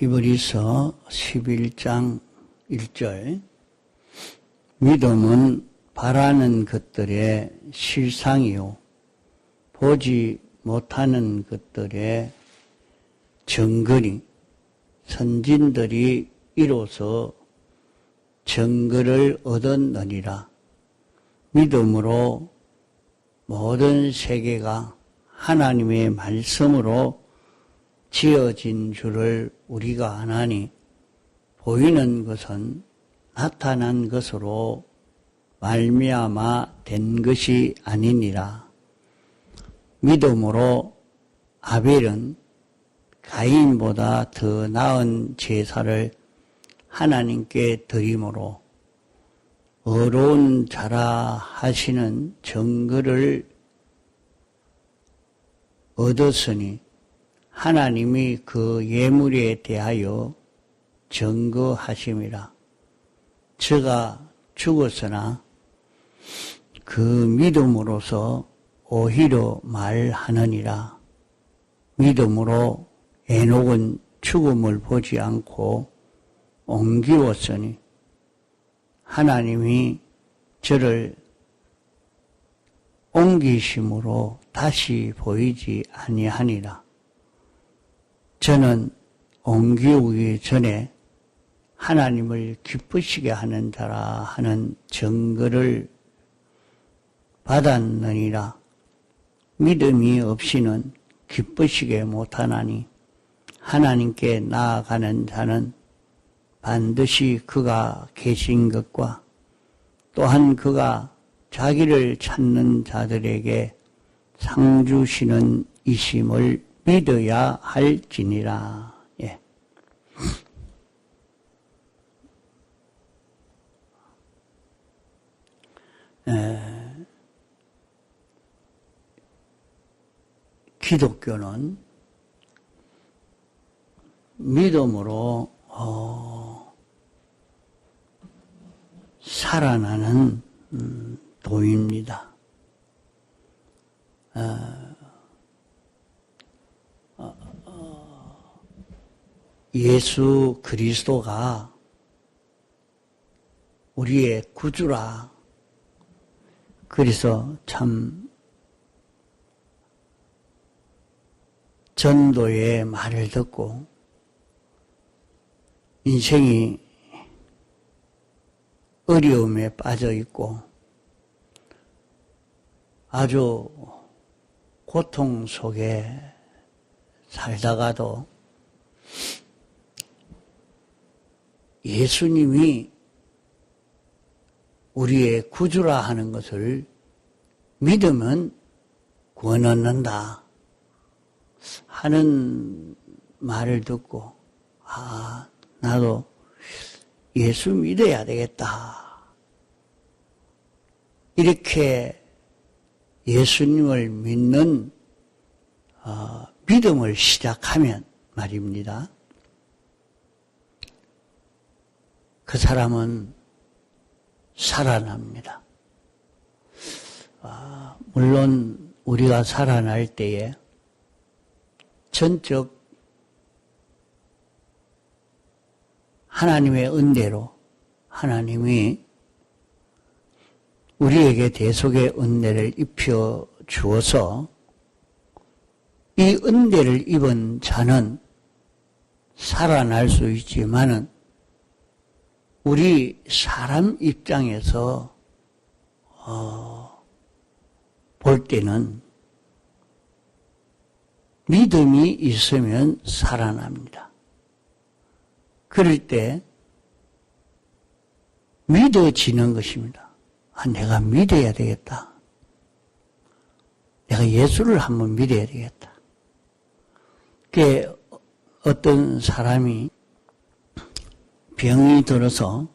히브리서 11장 1절. 믿음은 바라는 것들의 실상이요. 보지 못하는 것들의 정거니 선진들이 이로써 정거를 얻었느니라. 믿음으로 모든 세계가 하나님의 말씀으로 지어진 줄을 우리가 아나니 보이는 것은 나타난 것으로 말미암아 된 것이 아니니라. 믿음으로 아벨은 가인보다 더 나은 제사를 하나님께 드림으로 어려운 자라 하시는 정거를 얻었으니 하나님이 그 예물에 대하여 증거하심이라. 저가 죽었으나 그 믿음으로서 오히려 말하느니라. 믿음으로 에녹은 죽음을 보지 않고 옮기웠으니 하나님이 저를 옮기심으로 다시 보이지 아니하니라. 저는 옮기기 전에 하나님을 기쁘시게 하는 자라 하는 증거를 받았느니라. 믿음이 없이는 기쁘시게 못하나니 하나님께 나아가는 자는 반드시 그가 계신 것과 또한 그가 자기를 찾는 자들에게 상 주시는 이심을 믿어야 할지니라. 예. 에, 기독교는 믿음으로 어, 살아나는 음, 도입니다. 어, 예수 그리스도가 우리의 구주라. 그래서 참 전도의 말을 듣고 인생이 어려움에 빠져 있고 아주 고통 속에 살다가도 예수님이 우리의 구주라 하는 것을 믿으면 구원 얻는다 하는 말을 듣고 아 나도 예수 믿어야 되겠다 이렇게 예수님을 믿는 어, 믿음을 시작하면 말입니다. 그 사람은 살아납니다. 아, 물론 우리가 살아날 때에 전적 하나님의 은혜로 하나님이 우리에게 대속의 은혜를 입혀 주어서 이 은혜를 입은 자는 살아날 수 있지만은 우리 사람 입장에서 어, 볼 때는 믿음이 있으면 살아납니다. 그럴 때 믿어지는 것입니다. 아, 내가 믿어야 되겠다. 내가 예수를 한번 믿어야 되겠다. 그 어떤 사람이 병이 들어서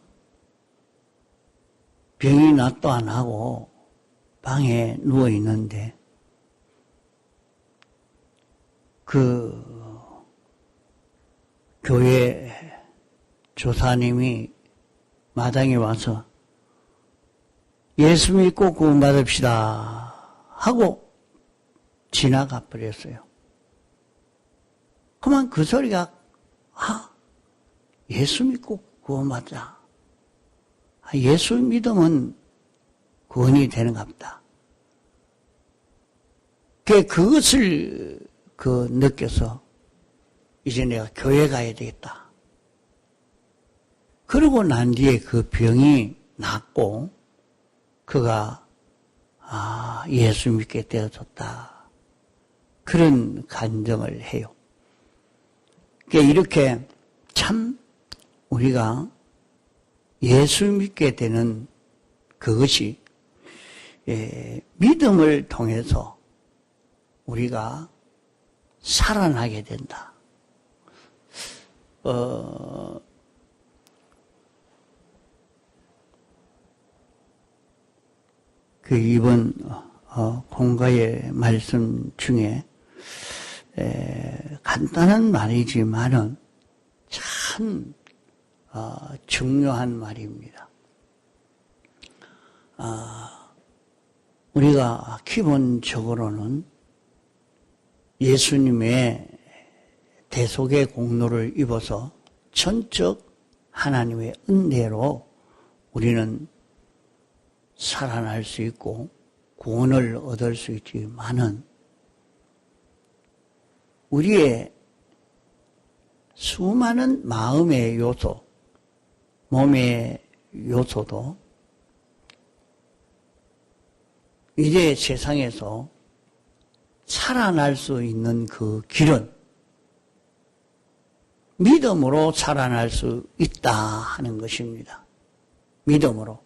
병이 낫도 안 하고 방에 누워 있는데 그 교회 조사님이 마당에 와서 예수 믿고 구원받읍시다 하고 지나가 버렸어요. 그만 그 소리가 아, 예수 믿고 구원받자. 아, 예수 믿으면 구원이 되는갑다. 그 그것을 그 느껴서 이제 내가 교회 가야 되겠다. 그러고 난 뒤에 그 병이 낫고 그가 아 예수 믿게 되어졌다. 그런 간정을 해요. 이렇게 참 우리가 예수 믿게 되는 그것이 예, 믿음을 통해서 우리가 살아나게 된다. 어, 그 이번 어, 공가의 말씀 중에 에, 간단한 말이지만은 참 어, 중요한 말입니다. 아, 우리가 기본적으로는 예수님의 대속의 공로를 입어서 전적 하나님의 은혜로 우리는 살아날 수 있고 구원을 얻을 수 있지만은 우리의 수많은 마음의 요소, 몸의 요소도 이제 세상에서 살아날 수 있는 그 길은 믿음으로 살아날 수 있다 하는 것입니다. 믿음으로.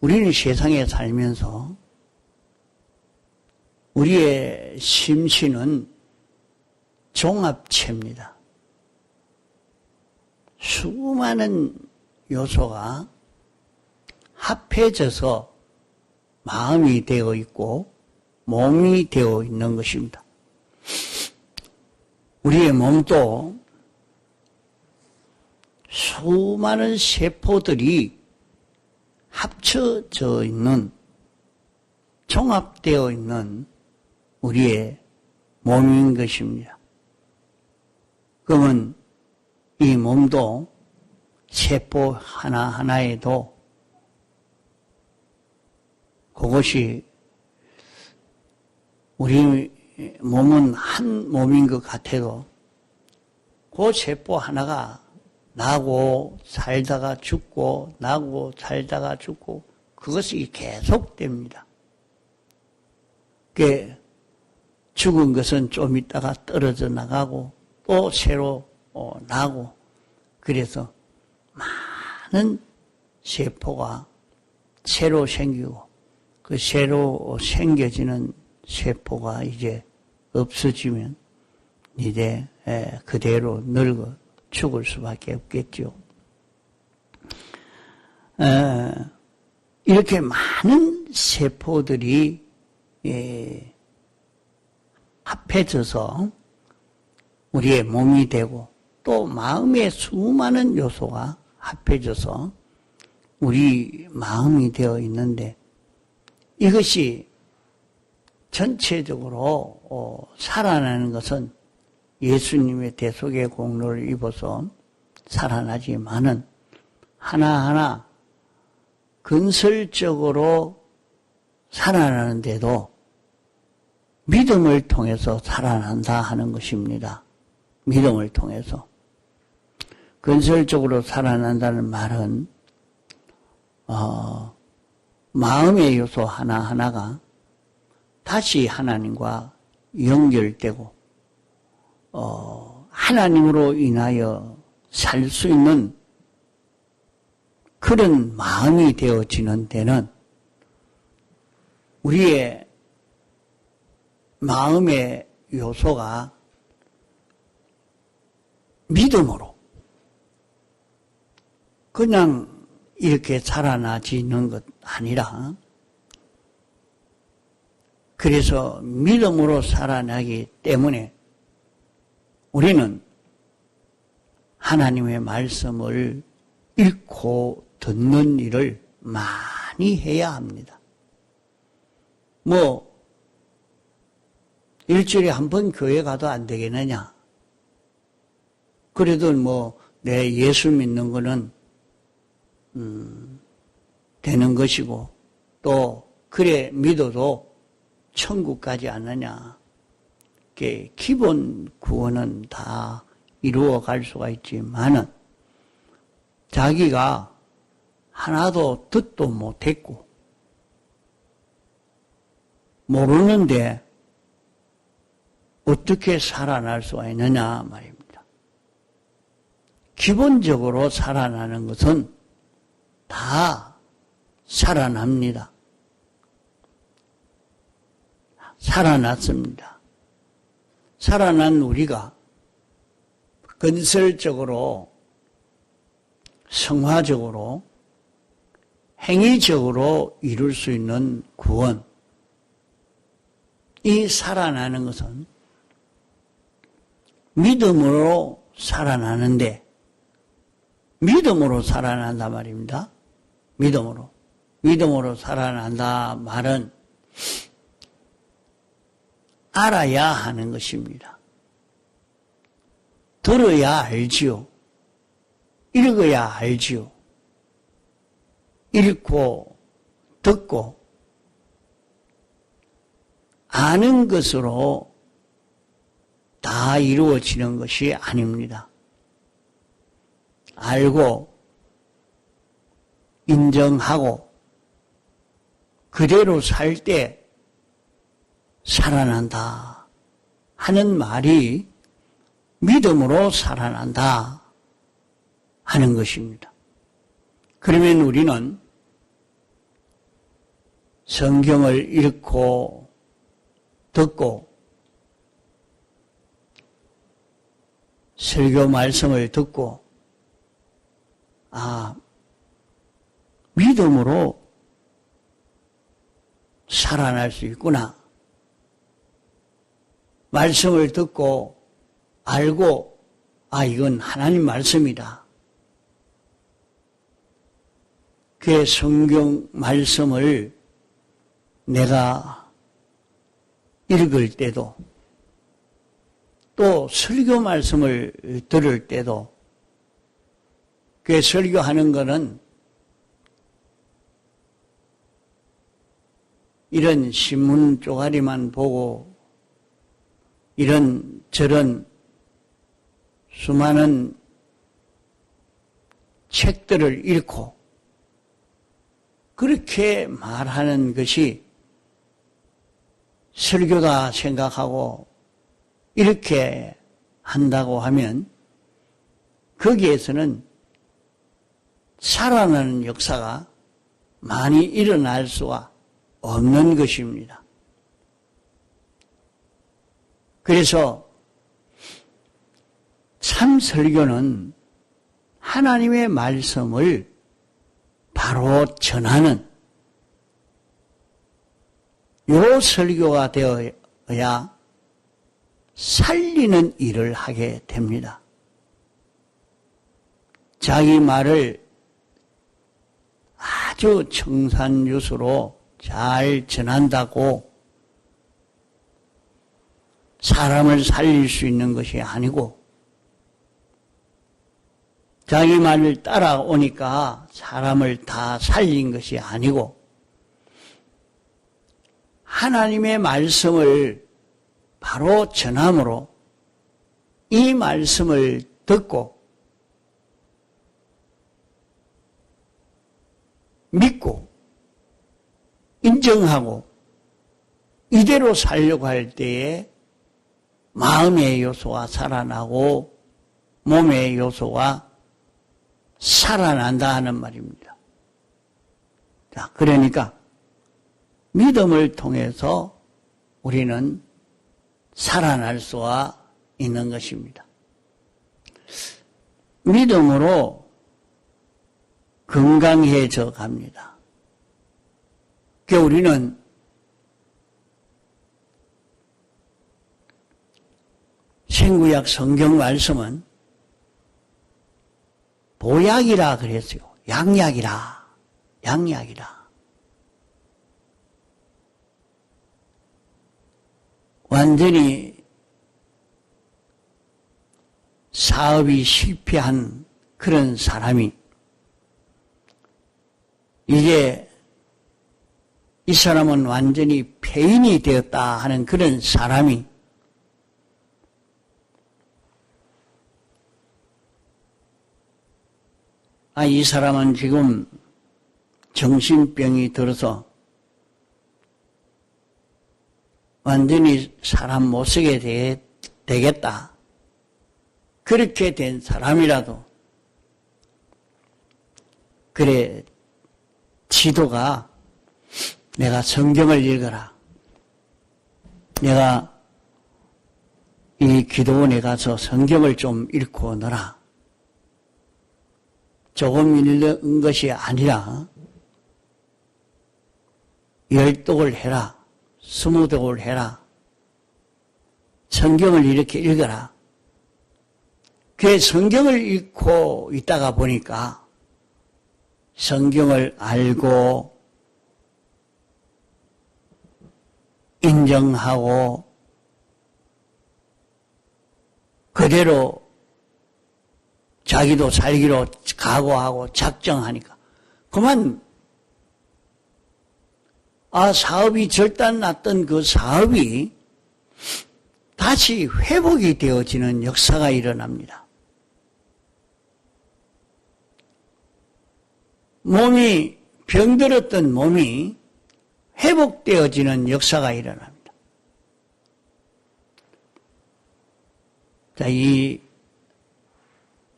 우리는 세상에 살면서 우리의 심신은 종합체입니다. 수많은 요소가 합해져서 마음이 되어 있고 몸이 되어 있는 것입니다. 우리의 몸도 수많은 세포들이 합쳐져 있는 종합되어 있는 우리의 몸인 것입니다. 그러면 이 몸도 세포 하나하나에도 그것이 우리 몸은 한 몸인 것 같아도 그 세포 하나가 나고 살다가 죽고 나고 살다가 죽고 그것이 계속됩니다. 그 죽은 것은 좀 있다가 떨어져 나가고 또 새로 어, 나고 그래서 많은 세포가 새로 생기고 그 새로 생겨지는 세포가 이제 없어지면 이제 그대로 늙어 죽을 수밖에 없겠죠. 이렇게 많은 세포들이 예, 합해져서 우리의 몸이 되고 또 마음의 수많은 요소가 합해져서 우리 마음이 되어 있는데 이것이 전체적으로 어, 살아나는 것은 예수님의 대속의 공로를 입어서 살아나지만은 하나하나 근설적으로 살아나는데도 믿음을 통해서 살아난다 하는 것입니다. 믿음을 통해서. 근설적으로 살아난다는 말은, 어, 마음의 요소 하나하나가 다시 하나님과 연결되고, 어, 하나님으로 인하여 살 수 있는 그런 마음이 되어지는 데는 우리의 마음의 요소가 믿음으로 그냥 이렇게 살아나지는 것 아니라 그래서 믿음으로 살아나기 때문에 우리는 하나님의 말씀을 읽고 듣는 일을 많이 해야 합니다. 뭐, 일주일에 한 번 교회 가도 안 되겠느냐? 그래도 뭐, 내 예수 믿는 거는 음, 되는 것이고 또 그래 믿어도 천국 가지 않느냐. 그 기본 구원은 다 이루어 갈 수가 있지만은 자기가 하나도 듣도 못했고 모르는데 어떻게 살아날 수가 있느냐 말입니다. 기본적으로 살아나는 것은 다 살아납니다. 살아났습니다. 살아난 우리가 건설적으로, 성화적으로, 행위적으로 이룰 수 있는 구원, 이 살아나는 것은 믿음으로 살아나는데, 믿음으로 살아난다 말입니다. 믿음으로. 믿음으로 살아난다 말은 알아야 하는 것입니다. 들어야 알지요. 읽어야 알지요. 읽고 듣고 아는 것으로 다 이루어지는 것이 아닙니다. 알고 인정하고 그대로 살 때 살아난다 하는 말이 믿음으로 살아난다 하는 것입니다. 그러면 우리는 성경을 읽고 듣고 설교 말씀을 듣고 아 믿음으로 살아날 수 있구나. 말씀을 듣고 알고 아 이건 하나님 말씀이다. 그 성경 말씀을 내가 읽을 때도 또 설교 말씀을 들을 때도 그 설교하는 것은 이런 신문 쪼가리만 보고 이런 저런 수많은 책들을 읽고 그렇게 말하는 것이 설교다 생각하고 이렇게 한다고 하면 거기에서는 살아나는 역사가 많이 일어날 수가 없는 것입니다. 그래서 참 설교는 하나님의 말씀을 바로 전하는 요 설교가 되어야 살리는 일을 하게 됩니다. 자기 말을 아주 청산유수로 잘 전한다고 사람을 살릴 수 있는 것이 아니고 자기 말을 따라오니까 사람을 다 살린 것이 아니고 하나님의 말씀을 바로 전함으로 이 말씀을 듣고 믿고 인정하고 이대로 살려고 할 때에 마음의 요소가 살아나고 몸의 요소가 살아난다 하는 말입니다. 자, 그러니까 믿음을 통해서 우리는 살아날 수가 있는 것입니다. 믿음으로 건강해져 갑니다. 그 우리는 생구약 성경 말씀은 보약이라 그랬어요. 양약이라. 양약이라. 완전히 사업이 실패한 그런 사람이 이제 이 사람은 완전히 폐인이 되었다 하는 그런 사람이 아, 이 사람은 지금 정신병이 들어서 완전히 사람 못 쓰게 되, 되겠다. 그렇게 된 사람이라도 그래 지도가 내가 성경을 읽어라. 내가 이 기도원에 가서 성경을 좀 읽고 너라. 조금 읽는 것이 아니라 열독을 해라. 스무 독을 해라. 성경을 이렇게 읽어라. 그 성경을 읽고 있다가 보니까 성경을 알고 인정하고 그대로 자기도 살기로 각오하고 작정하니까 그만 아 사업이 절단 났던 그 사업이 다시 회복이 되어지는 역사가 일어납니다. 몸이 병들었던 몸이 회복되어지는 역사가 일어납니다. 자, 이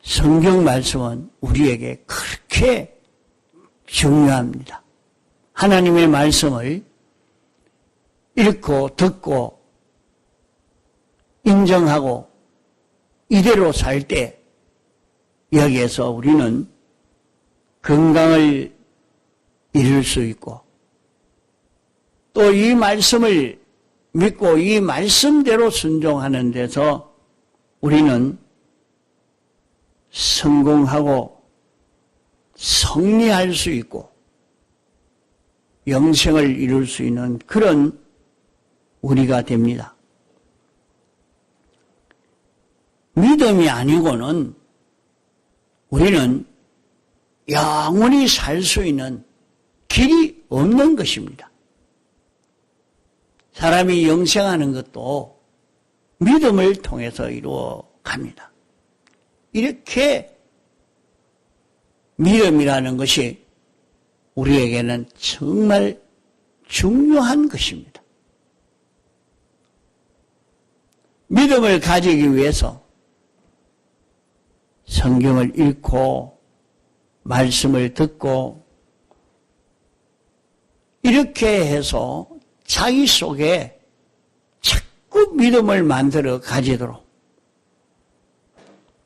성경 말씀은 우리에게 그렇게 중요합니다. 하나님의 말씀을 읽고 듣고 인정하고 이대로 살 때 여기에서 우리는 건강을 이룰 수 있고 또 이 말씀을 믿고 이 말씀대로 순종하는 데서 우리는 성공하고 성리할 수 있고 영생을 이룰 수 있는 그런 우리가 됩니다. 믿음이 아니고는 우리는 영원히 살 수 있는 길이 없는 것입니다. 사람이 영생하는 것도 믿음을 통해서 이루어 갑니다. 이렇게 믿음이라는 것이 우리에게는 정말 중요한 것입니다. 믿음을 가지기 위해서 성경을 읽고 말씀을 듣고 이렇게 해서 자기 속에 자꾸 믿음을 만들어 가지도록.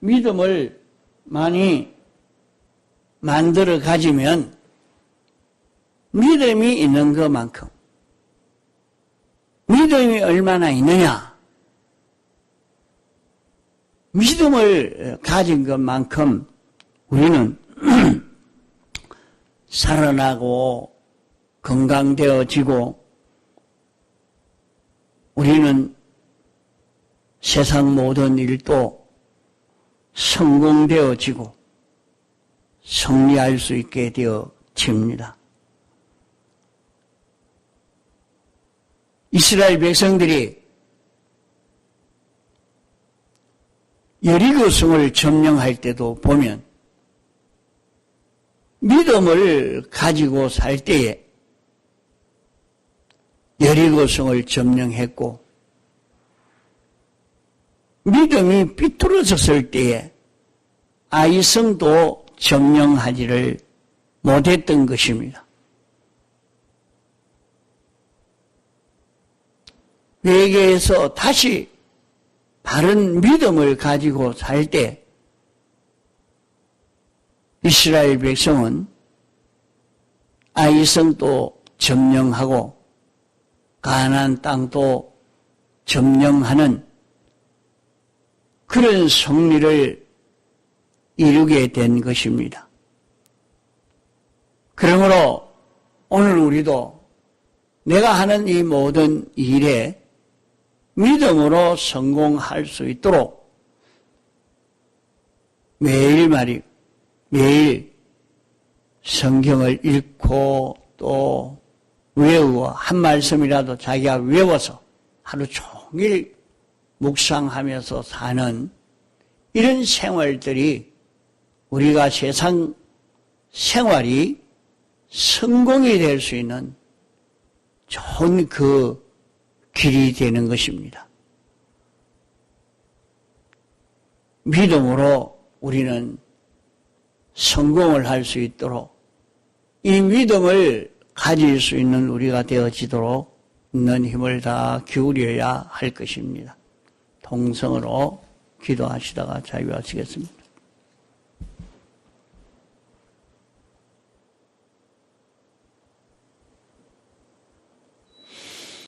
믿음을 많이 만들어 가지면 믿음이 있는 것만큼 믿음이 얼마나 있느냐 믿음을 가진 것만큼 우리는 살아나고 건강되어지고 우리는 세상 모든 일도 성공되어지고 승리할 수 있게 되어집니다. 이스라엘 백성들이 여리고 성을 점령할 때도 보면 믿음을 가지고 살 때에 여리고성을 점령했고 믿음이 삐뚤어졌을 때에 아이성도 점령하지를 못했던 것입니다. 외계에서 다시 바른 믿음을 가지고 살 때 이스라엘 백성은 아이성도 점령하고 가난 땅도 점령하는 그런 승리를 이루게 된 것입니다. 그러므로 오늘 우리도 내가 하는 이 모든 일에 믿음으로 성공할 수 있도록 매일 말이 매일 성경을 읽고 또 외우어 한 말씀이라도 자기가 외워서 하루 종일 묵상하면서 사는 이런 생활들이 우리가 세상 생활이 성공이 될 수 있는 좋은 그 길이 되는 것입니다. 믿음으로 우리는 성공을 할 수 있도록 이 믿음을 가질 수 있는 우리가 되어지도록 있는 힘을 다 기울여야 할 것입니다. 동성으로 기도하시다가 자유하시겠습니다.